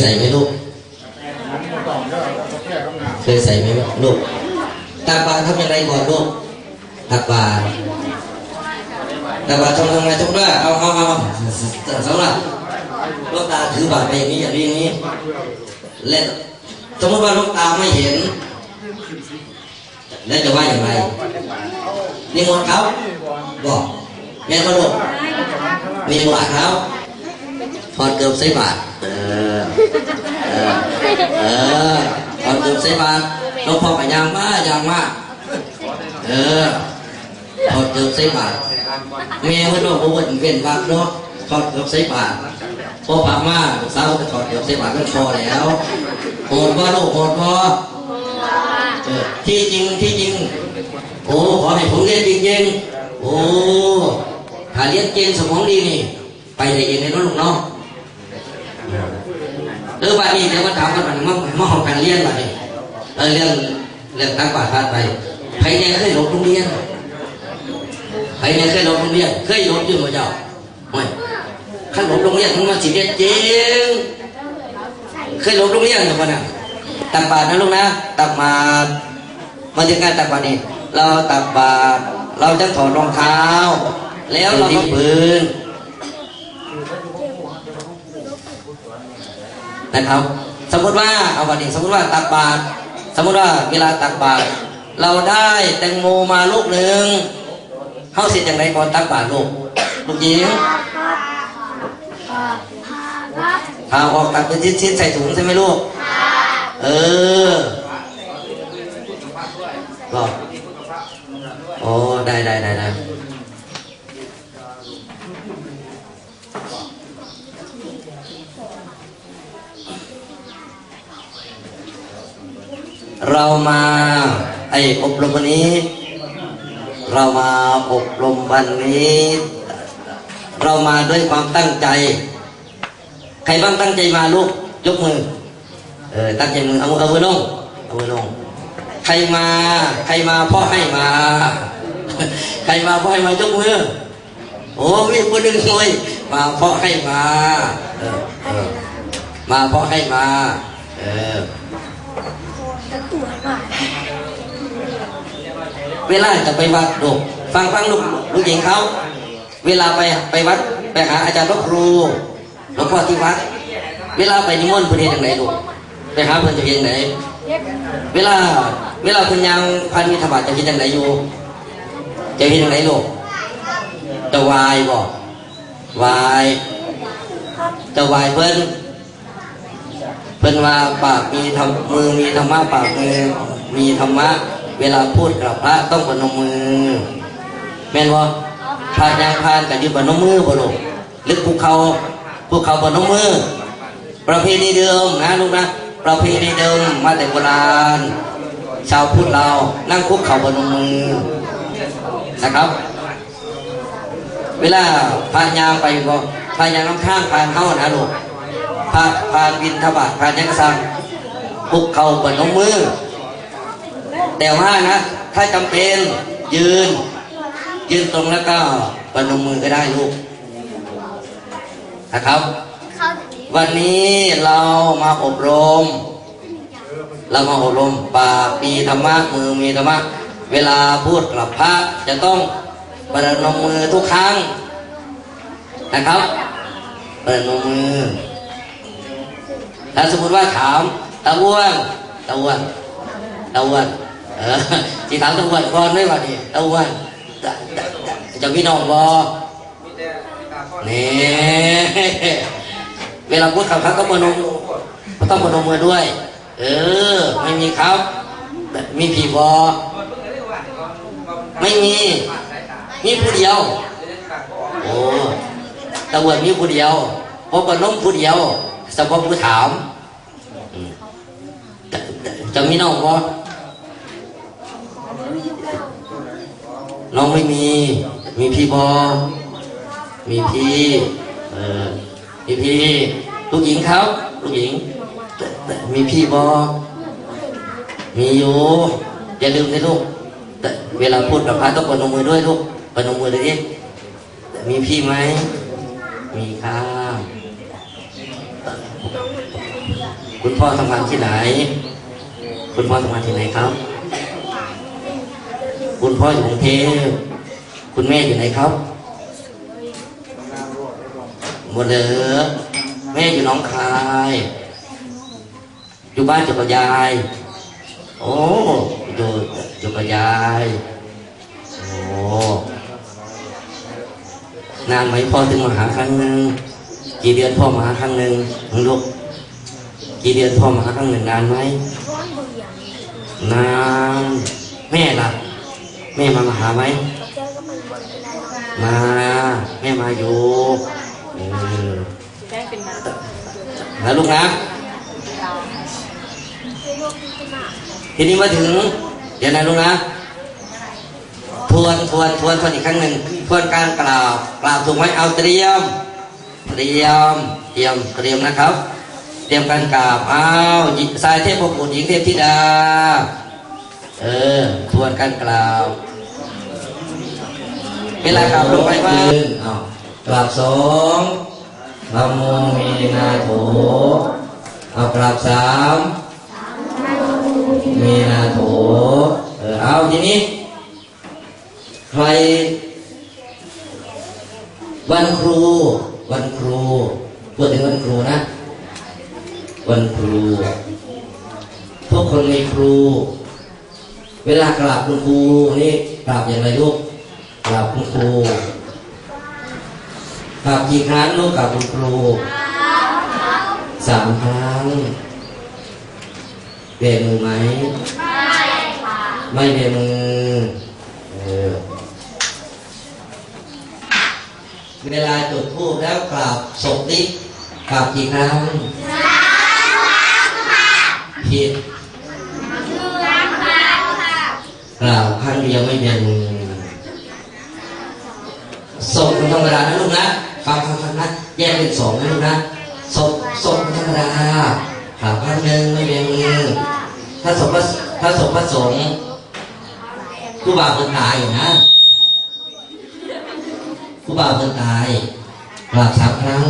ใส่ไหมลูก เคยใส่ไหมลูกตักบาตรทำยังไงก่อนลูกตักบาตรตักบาตรทำยังไงทุกท่านเอาเอาเอาสำหรับลูกตาถือบาตรไปอย่างนี้อย่างนี้อย่างนี้และสมมติว่าลูกตาไม่เห็น แล้วจะว่าอย่างไรนิมนต์เขาบอกแม่ก็ลูกนิมนต์เขา ถอดเกือบใส่บาตรเออ เออ เออถอดเกือบใส่บาตรหลวงพ่อไปยางมายางมาเออถอดเกือบใส่บาตรแม่เพื่อนบอกว่าเว้นวักเนาะถอดเกือบใส่บาตรพอผ่ามาสาวก็ถอดเกือบใส่บาตรก็พอแล้วโหดว่าลูกโหดพอที่จริงที่จริง โอ้ขอให้ผมเรียนจริงๆโอ้ถ้าเรียนเก่งสมองดีนี่ ไปได้เองในน้องลูกเนาะเออบัดนี้เดี๋ยวมาถามกันบันี้มามาหองการเรียนบัดนี้เออเรื่องเรื่องตั้งป่าทาไปใครเนี่ยเคยหลบโรงเรียนใครเนี่ยเคยหลบโรงเรียนเคยหลบอยู่บ่เจ้าไม่ขั้นหลบโรงเรียนมันมาสิเรียนจริงเคยหลบโรงเรียนหรือยู่ปะน่ะตักบาตรนะลูกนะตักบาตรมาถึงการตักบาตรนี่เราตักบาตรเราจะถอดรองเท้า แล้วเราก็ปืน นะครับ สมมติว่าเอาวันนี้สมมติว่าตักบาตรสมมติว่าเวลาตักบาตรเราได้แตงโมมาลูกหนึ่งเข้าเสร็จอย่างไรก่อนตักบาตรลูกลูกหญิงพาออกตักเป็นชิ้นๆใส่ถุงใช่ไหมลูกเออบอกโอ้ได้ได้ได้ได้ เรามาไออบรมวันนี้ เรามาอบรมวันนี้ เรามาด้วยความตั้งใจ ใครบ้างตั้งใจมาลูกยกมือเออตั้งใจมือเอามือเอามือลงเอามือลงใครมา ใครมาพ่อให้มา ใครมาพ่อให้มายกมือโอ้มีคนหนึ่งเลยมาพ่อให้มา มาพ่อให้มา เออ เวลาจะไปวัดลูกฟังฟังลูกลูกหญิงเขาเวลาไปไปวัดไปหาอาจารย์พระครูหลวงพ่อที่วัด เวลาไปนิมนต์เพื่อนเฮ็ดจังไหนลูกไปหาเพื่อนจะเฮ็ดจังไหนเวลาเวลาเพื่อนยังพันมิถบาทจะเฮ็ดจังไหนอยู่ จะเฮ็ดจังไหนลูกจะวายบ่วายจะวายเพิ่นเพิ่นว่าปากมีธรรมมือมีธรรมะปากมือมีธรรมะ เวลาพูดกับพระต้องปนมมือ แม่นบ่พระยังพานกันยู่ปนมมือบลูกหรือภูเขาภูเขาปนมมือ ประเพณีเดิมนะลูกนะประเพณีเดิมมาแต่โบราณ ชาวพุทธเรานั่งคุกเข่าบนมือนะครับ เวลาพานยางไปก็พานยางน้ำข้างพานเข้านะลูกพานพานบินทบาทพานยังสั่งคุกเข่าบนมือ แต่ว่านะ ถ้าจำเป็นยืน ยืนตรงแล้วก็ปนมมือก็ได้ลูกนะครับ วันนี้เรามาอบรม เรามาอบรมปากมีธรรมะมือมีธรรมะเวลาพูดกับพระจะต้องประนมมือทุกครั้งนะครับประนมมือถ้าสมมติว่าถามตะอ้วนตะอ้วนตะอ้วน ที่ถามตะอ้วนก่อนไม่ว่านี่ตะอ้วนจะจะจะจะพี่น้องบอเนี่เวลาพูดกับพระก็ปนมก็ต้องปนมมือด้วย เออ ไม่มีครับ มีผีบอไม่มี มีผู้เดียว โอ้ตะวันมีผู้เดียวเพราะปนมผู้เดียวสำหรับผู้ถามจะมีน้องบอ น้องไม่มี มีพี่บอมีพี่เออมีพี่ลูกหญิงครับ ลูกหญิง มีพี่บอมีอยู่อย่าลืมนะลูกเวลาพูดกับพระต้องปนมมือด้วยลูกปนมมือเลยดิมีพี่ไหม มีค่ะคุณพ่อทำงานที่ไหน คุณพ่อทำงานที่ไหนครับ คุณพ่ออยู่กรุงเทพคุณแม่อยู่ไหนครับหมดเลยแม่อยู่น้องคาย อยู่บ้านอยู่กับยาย โอ้อยู่อยู่กับยายโอ้นานไหมพ่อถึงมาหาครั้งหนึ่งกี่เดือนพ่อมาหาครั้งหนึ่งลูกกี่เดือนพ่อมาหาครั้งหนึ่งนานไหมนานแม่ล่ะ ม่มามาหาไหมมาแม่มาอยู่แล้วลูกนะทีนี้มาถึง เดี๋ยวนะลูกนะทวนทวนทวนทวนอีกครั้งหนึ่งทวนการกล่าวกล่าวถูกไหมเอาเตรียม เตรียม เตรียมเตรียมนะครับ เตรียมการกราบอ้าวหญิงสายเทพบุตรหญิงเทพธิดา เออทวนการกล่าว เวลากราบลงไปว่าอ้าวกราบสองนะโมเมนาโถเอากราบสามมีนาโถเออเอาทีนี้ ใคร วันครู วันครูพูดถึงวันครูนะ วันครู ทุกคนมีครู เวลากราบคุณครูนี่กราบอย่างไรลูก กราบคุณครูกราบกี่ครั้งลูกกราบคุณครูสามครั้งเบมือไหมไม่เบมือเออเวลาจุดธูปแล้วกราบศพนี้กราบกี่ครั้งผิดกล่าวครั้งเดียวไม่เบมือศพมันธรรมดานะ ลูกนะฟังฟังฟังนะแยกเป็นสองนะลูกนะศพศพธรรมดากราบครั้งหนึ่งไม่เบมือถ้าสมพถ้าสมพระสงฆ์ผู้บ่าวคนตายอยู่นะผู้บ่าวคนตายกราบสามครั้ง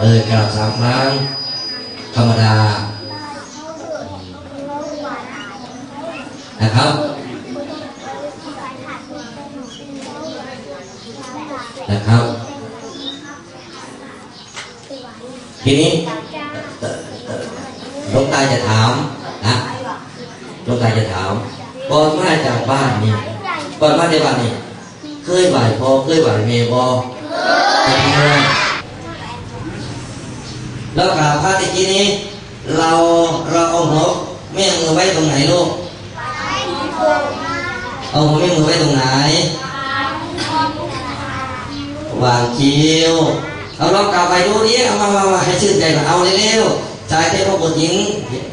เออกราบสามครั้งธรรมดานะครับ นะครับ ทีนี้หลวงตาจะถามนะหลวงตาจะถามก่อนมาจากบ้านนี่ก่อนมาจากบ้านนี่เคยไหวพอเคยไหวเมย์บอแล้วกราบพระตะกี้นี้ เราเราเอาหัวแม่มือไว้ตรงไหนลูกเอาหัวแม่มือไว้ตรงไหน วางคิ้วเอาลองกลับไปดูดิเอามามามาให้ชื่นใจเอาเร็วๆชายเทพบุตรหญิง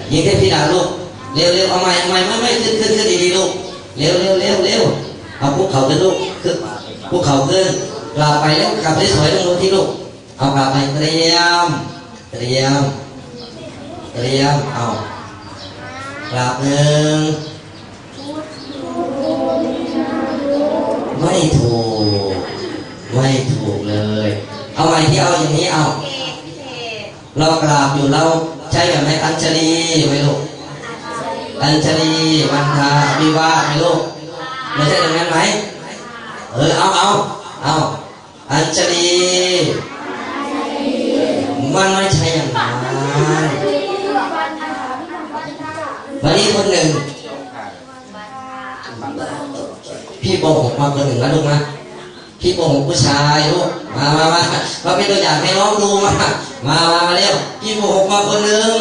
หญิงเทพธิดาลูกเร็วๆเอาใหม่ใหม่ไม่ไม่ขึ้นขึ้นขึ้นดีๆลูกเร็วเร็วเร็วเร็วเอาพวกเขาขึ้นลูกขึ้นพวกเขาขึ้นกลับไปแล้วกลับสวยๆลงลงที่ลูกเอากลับไปเตรียมเตรียมเตรียมเอากลับหนึ่งไม่ถูก ไม่ถูกเลย เอาใหม่ที่เอาอย่างนี้เอา เรากราบอยู่เราใช่แบบไหมอัญชลีไหมลูกอัญชลีวันทาวิวาไหมลูกไม่ใช่ตรงนั้นไหมเออเอาเอาเอาอัญชลีมันไม่ใช่อย่างนั้นวันนี้คนหนึ่งพี่โกหกมาคนหนึ่งนะลูกนะ พี่โกหกผู้ชายลูกมามามามาเป็นตัวอย่างให้น้องดูมามามามาเร็วพี่โกหกมาคนหนึ่ง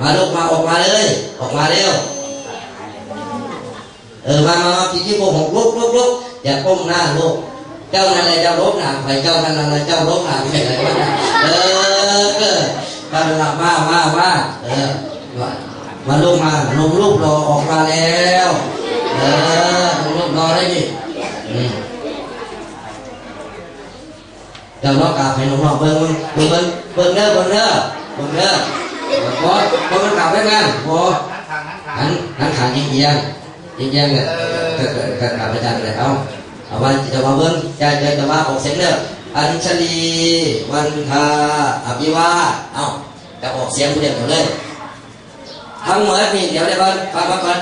มาลูกมาออกมาเลย ออกมาเร็วเออมามาพี่พี่โกหกลุกลุกลุกอย่าก้มหน้าลูกเจ้านั่นแหละเจ้าลบหนาไปเจ้านั่นแหละเจ้าลบหนาไปอะไรวะเออเออมาละมามามาเออมาลูกมาลงรูปรอออกมาแล้ว เออลงรูปรอได้ดิอืม เดี๋ยวเรากลับให้น้องๆเบิ่งเบิ่งเบิ่งเบิ่งเด้อเบิ่งเด้อเบิ่งเด้อพอพอมันกลับได้กันพอหันหันขางยิงเอียงยิงเอียงเนี่ยก็ก็ก็กลับไปจันเลยเอาเอามาจะมาเบิ่งจะจะจะมาออกเสียงเด้ออัญชลีวันทาอภิวาเอ้าจะออกเสียงผู้เดียวกันเลยทั้งหมดนี่เดี๋ยวเดี๋ยวก่อนฟังฟังก่อน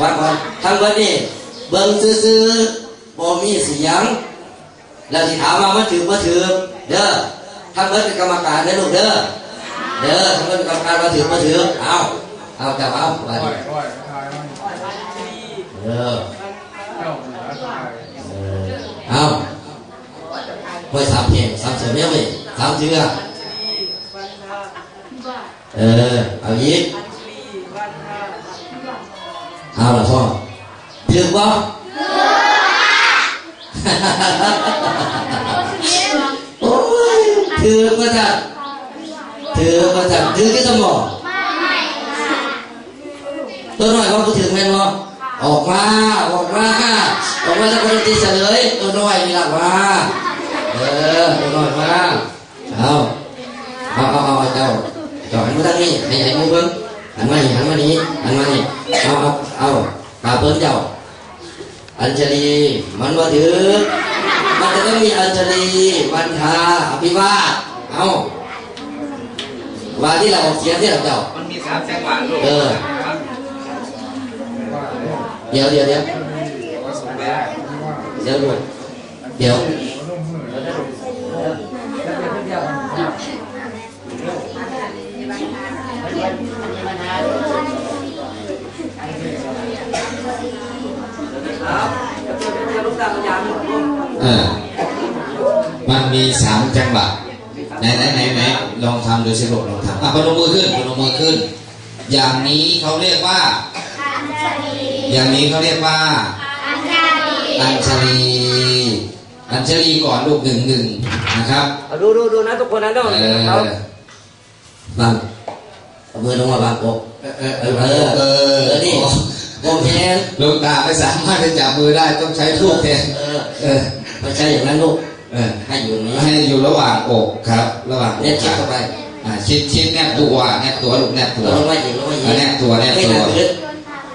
ฟังก่อนทั้งหมดนี่เบิ่งซื่อๆบ่มีเสียง แล้วสิถามมามันถือบ่ถือเด้อทั้งหมดเป็นกรรมการเด้อลูกเด้อเด้อทั้งหมดเป็นกรรมการว่าถือบ่ถือเอาเอาจับเอาไปเออเอายเอาไปสามเพลงสามเสือเมียไปสามเชือเออเอายิกเอาละพ่อถือบ่โอ้ยถือมาจัด ถือมาจัดถือที่สมองตัวน้อยว่ากูถือแม่นบ่ออกมาออกมาออกมาจากคนตีเฉลยตัวน้อยมีหลักว่าเออตัวน้อยมาเอาเอาเอาเอาเจ้าเจ้าหันมาทางนี้ให้ให้มือเบิ้งหันมานี่หันมานี้หันมานี่เอาเอาเอาตาเบิ้งเจ้าอัญชลีมันว่าถือมันจะต้องมีอัญชลีวันทาอภิวาสเอา ว่าที่เราออกเสียงที่เราเจ้ามันมีสามจังหวะลูกเออเดี๋ยวเดี๋ยวเดี๋ยวว่าสมแม่ว่าเดี๋ยวดูเดี๋ยวนุ่มมือเออมันมีสามจังหวะ ไหนไหนไหนไหนลองทำดูสิลูกลองทำอะพนมมือขึ้นพนมมือขึ้น อย่างนี้เขาเรียกว่า อย่างนี้เขาเรียกว่า อัญชลีอัญชลีก่อนลูกหนึ่งหนึ่งนะครับเอาดูดูดูนะทุกคนนะต้องเออเอาบางเอามือลงมาบางอกเออเออเออเอเอออนี่โอเคลูกตาไม่สามารถจะจับมือได้ต้องใช้ลูกแทนเออเออไม่ใช่อย่างนั้นลูก เออให้อยู่อย่างนี้ให้อยู่ระหว่างอกครับ ระหว่างอกเนี่ยชิดเข้าไปอ่าชิดชิดแนบตัวแนบตัวลูกแนบตัวเราลงมาอีกลงมาอีกแนบตัวแนบไม่ตัหวนักลึก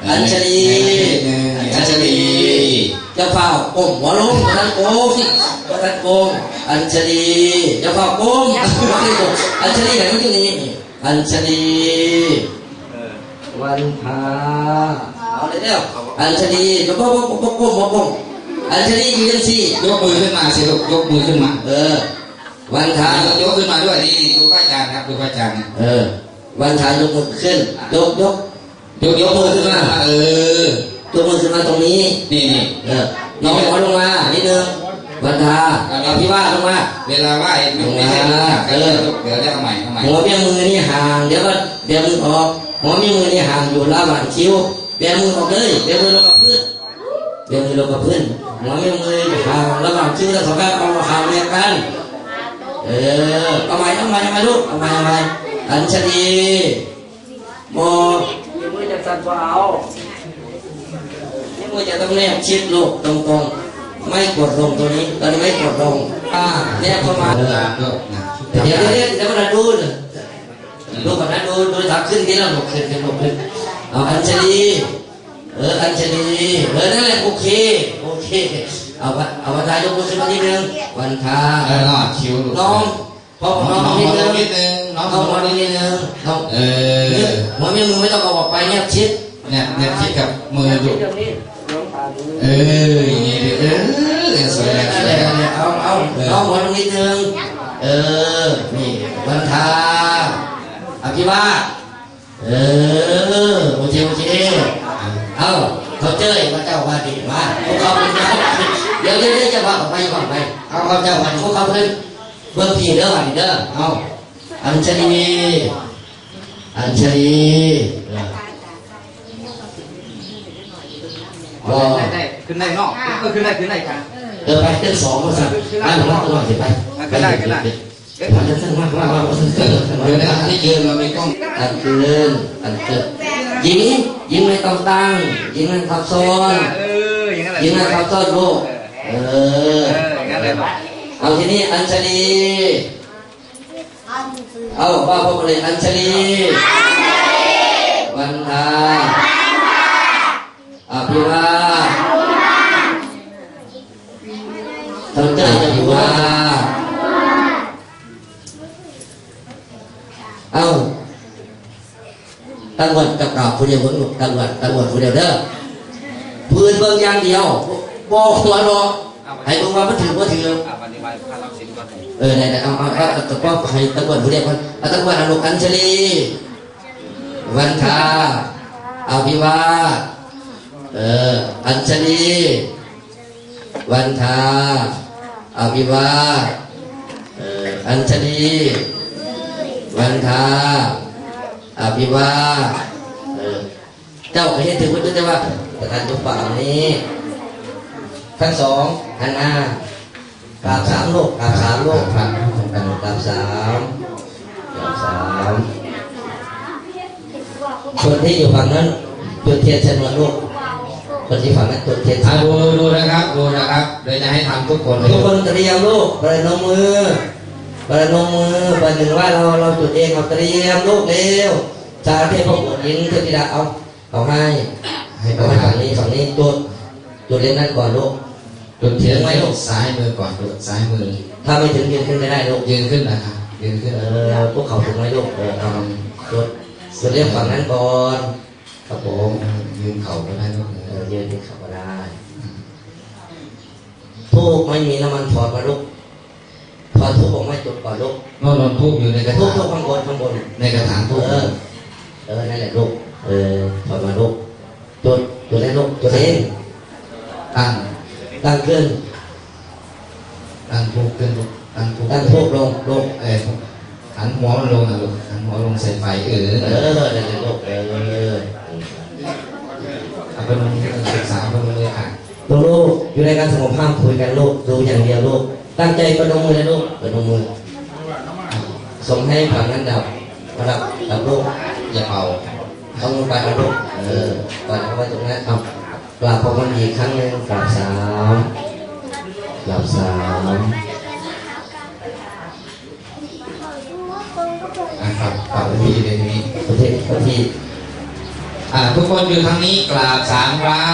อัญชลีอัญชลีเจ้าเฝ้าก้มหัวลงพระท่านโกงพระท่านโกงอัญชลีเจ้าเฝ้าก้มพระท่านโกงอัญชลีอย่างนี้ที่นี่อัญชลีวันพาเอาเลยเด้ออัญชลีเจ้าก้มก้มก้มก้มก้ม อัญชลียืนสิยกมือขึ้นมาสิลูกยกมือขึ้นมา เออ วันทายกขึ้นมาด้วยนี่ดูพระอาจารย์ครับดูพระอาจารย์เออ วันทายยกมือขึ้น ยกยกยกยกมือขึ้นมา เออยกมือขึ้นมาตรงนี้ นี่นี่เออน้องหัวลงมานิดนึงวันทาเอาพี่ว่าลงมา เวลาไหว้ไม่ใช่ลูกหักกันเลยลูกเดี๋ยวได้เอาใหม่เอาใหม่หัวเบี้ยมือนี่ห่าง เดี๋ยวก็เบี้ยมือออกหัวเบี้ยมือนี่ห่างอยู่ระหว่างคิ้วเบี้ยมือออกเลยเบี้ยมือลงกับพื้นเบี้ยมือลงกับพื้น หัวเบี้ยมือห่างระหว่างคิ้วและสองข้างเอาห่าเรียงกันเออเอาใหม่เอาใหม่เอาใหมลูกเอาใหม่เอาใหม่อัญชลีโมมือจะสั่นกว่าเอานี่มือจะต้องแนบชิดลูกตรงๆ ไม่กดลงตัวนี้ตอนนี้ไม่กดลงอ่าแนบเข้ามาเดี๋ยวเดี๋ยวเดี๋ยวเดี๋ยวมาดูเลยดูก่อนนะดูดูทับขึ้นที่เราหกขึ้นขึ้นหกขึ้นเอาอัญชลี เอออัญชลีเออนั่นแหละโอเคโอเคเอาวะเอาวันทายกมือขึ้นมานิดนึงวันทาเออคิ้วลูกน้องพอน้น้อองงน้องนิดนึงนิดนึงน้องน้องหัวนิดนึงน้องเออหัวมีมือไม่ต้องเอาออกไปเนี่ยชิดเนี่ยเนี่ยคิดกับมือลูกเรื่องนี้น้องตาดูเอออย่างนี้ดิเออสวยแล้วสนั่นวแหยละแล้วเอาเอาน้องหัวตรงนิดนึงเออนี่วันทาอภิวาสเออโอ เอาเอาเจ้าวันพวกเขาเพิ่นเบิ่งพี่เด้อวันนี้เด้อเอาอัญชลีอัญชลีเอออ๋อได้ได้ขึ้นได้นอกก็ขึ้นได้ขึ้นได้ครับเออไปเต้นสองมาสั่งไปหลวงตัวหน่อยสิไปไปได้ก็ได้มาเต้นมากมากมากเดี๋ยวนะที่ยืนเรามีกล้องอันเกินอันเกินยิงยิงไม่ต้องตั้งยิงไม่ทับซ้อนเอออย่างนั้นแหละยิงไม่ทับซ้อนลูกเอเล้าเอาทีนี้อัญชลีเอาว่าพวกเลยอัญชลีวันทาอภิวาตั้งใจอภิวาเอาตำงวันกับกาบผู้เดียวคนตำงวันตำงวันผู้เดียวเด้อพื้นเบื้อย่างเดียวบอกหัวเนาะ ให้เบิ่งว่ามันถือบ่ถืออะวันนี้วันพระรับสินก่อนเออไหนๆเอาเอาเอาเอาตะก้อให้ตำรวจผู้เดียวก่อนเอาตำรวจอนุอัญชลีวันทาอภิวาสเอออัญชลีวันทาอภิวาสเอออัญชลีวันทาอภิวาสเออเจ้าก็เห็นถึงว่าจะว่าประธานตัวฝั่งนี้ ทั้งสองหันหน้ากราบสามโลกกราบสามโลกพระทำกันกราบสามกราบสามคนที่อยู่ฝั่งนั้นจุดเทียนชนวนลูกคนที่ฝั่งนั้นจุดเทียนชอะนวนดูดูนะครับดูนะครับโดยจะให้ทำทุกคนเลยทุกคนเตรียมลูกประนมมือประนมมือประหนึ่งว่าเราเราจุดเองเราเตรียมลูกเร็วจารเทพพระบุตรหญิงเทพธิดาเอาเอาให้ให้ปเอาระให้ธาฝั่นงนี้ฝั่งนี้จุดจุดเล่นนั่นก่อนลูก จุดเทียนไว้ซ้ายมือก่อนดูซ้ายมือ ถ้าไม่ถึงยืนขึ้นไม่ได้ลูกยืนขึ้นนะครับยืนขึ้นเออพวกเขาถึงไหมลูกเออเอาจุดจุดเล่นฝั่งนั้นก่อนครับผมยืนเข่าก็ได้ลูกเออยืนที่เขาก็ได้ทูบไม่มีน้ำมันถอดมาลูกถอดทูบออกไมาจุดก่อนลูกน่นนนทูบอยู่ในกระทูบถางทูบข้างบนข้างบนในกระถางทูบเออเออนั่นแหละลูกเออถอดมาลูกจุดจุดได้ลูกจุดเองตั้ง ตั้งขึ้น ตั้งทูบขึ้นตั้งทูบตั้งทูบลงลงเออหันหัวมันลงนะลูกหันหัวลงใส่ไฟเออเออนั่นแหละลูกเออเอาไปลงศึกษาไปลงเลยอะลูกลูกอยู่ในการสงบห้ามคุยกันลูกดูอย่างเดียวลูกตั้งใจประนมมือเลยลูกประนมมือส่งให้ฝั่งนั้นดับมาดับดับลูกอย่าเป่าเอาลงไปเอาลูกเออก่อนเอาไว้ตรงนั้นเอา กราบพระมันอีกครั้งหนึ่งกราบสามกราบสามอะครับกราบที่เดนนี้ประเทศประเทศอ่า ทุกคนอยู่ทางนี้กราบสามครั้ง